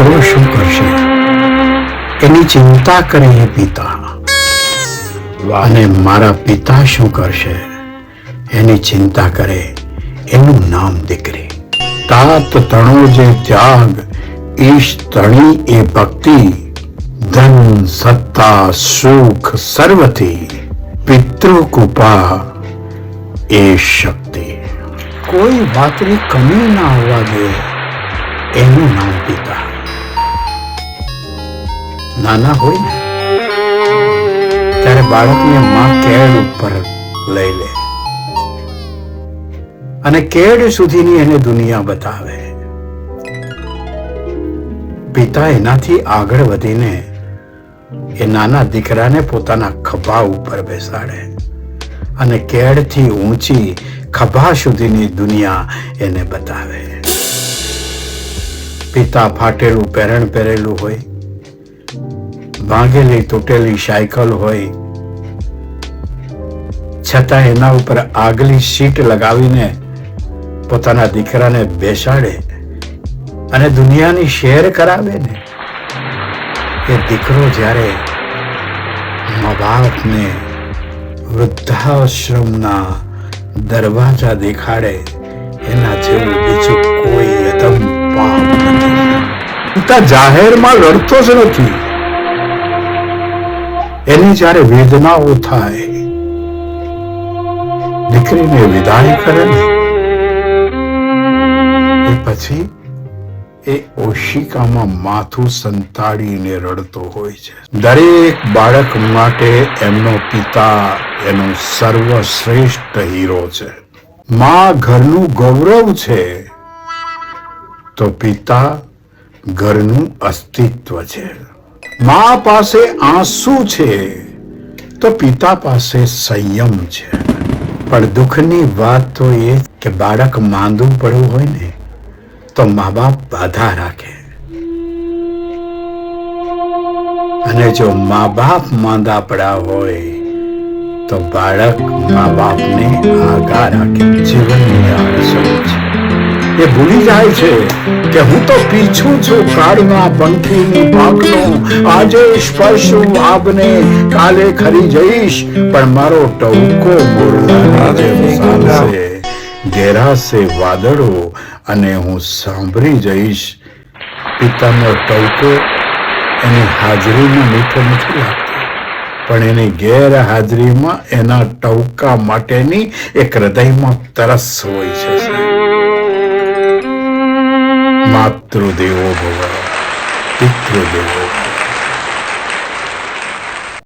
તેઓ શું કરશે. એની ચિંતા કરે પિતા. અને મારા પિતા શું કરશે? એની ચિંતા કરે એનું નામ દીકરી. તાત તણો જે ત્યાગ, ઈશ તણી એ ભક્તિ, ધન, સત્તા, સુખ, સર્વથી, પિતૃ કૃપા એ શક્તિ. કોઈ વાતની કમી ના હોવા જોઈએ એનું નામ પિતા. નાના હોય ને, ત્યારે બાળકને માં કેળ ઉપર લઈ લે. અને કેડ સુધીની એને દુનિયા બતાવે. પિતા એનાથી આગળ વધીને એ નાના દીકરાને પોતાના ખભા ઉપર બેસાડે અને કેડથી ઊંચી ખભા સુધીની દુનિયા એને બતાવે. પિતા ફાટેલું પહેરણ પહેરેલું હોય ભાંગેલી તૂટેલી સાયકલ હોય. છતાં એના ઉપર આગલી સીટ લગાવીને પોતાના દીકરાને બેસાડે અને દુનિયાની શેર કરાવે ને. એ દીકરો જ્યારે મા બાપને વૃદ્ધાશ્રમના દરવાજા દેખાડે, એના જેવું બીજું કોઈ અદમ પાપ નથી. જાહેરમાં લડતો જ નથી. એની જ્યારે વેદનાઓ થાય, દીકરીને વિદાય કરે ને પછી એ ઓશિકામાં માથું સંતાડીને રડતો હોય છે. દરેક બાળક માટે એમનો પિતા, એનો સર્વશ્રેષ્ઠ હીરો છે. માં ઘરનું ગૌરવ છે, તો પિતા ઘરનું અસ્તિત્વ છે. મા પાસે આંસુ છે, તો પિતા પાસે સંયમ છે. પણ દુઃખની વાત તો એ કે બાળક માંદું પડવું હોય ને, તો મા બાપ બાધા રાખે. અને જો મા બાપ માંદા પડ્યા હોય, તો બાળક મા બાપને આગા રાખે. જીવનની આ છે. એ ભૂલી જાય છે કે હું તો પીછું છું કાળના પંખીની પાંખનો આજે સ્પર્શું આપને, કાલે ખરી જઈશ, પણ મારો ટવકો મોરલાની વાદળો અને હું સાંભળી જઈશ. પિતાનો ટવકો એની હાજરીમાં મીઠો નથી લાગતો. પણ એની ગેરહાજરીમાં એના ટવકા માટેની એક હૃદયમાં તરસ હોય છે. માતૃદેવો ભવ પિતૃદેવો ભવ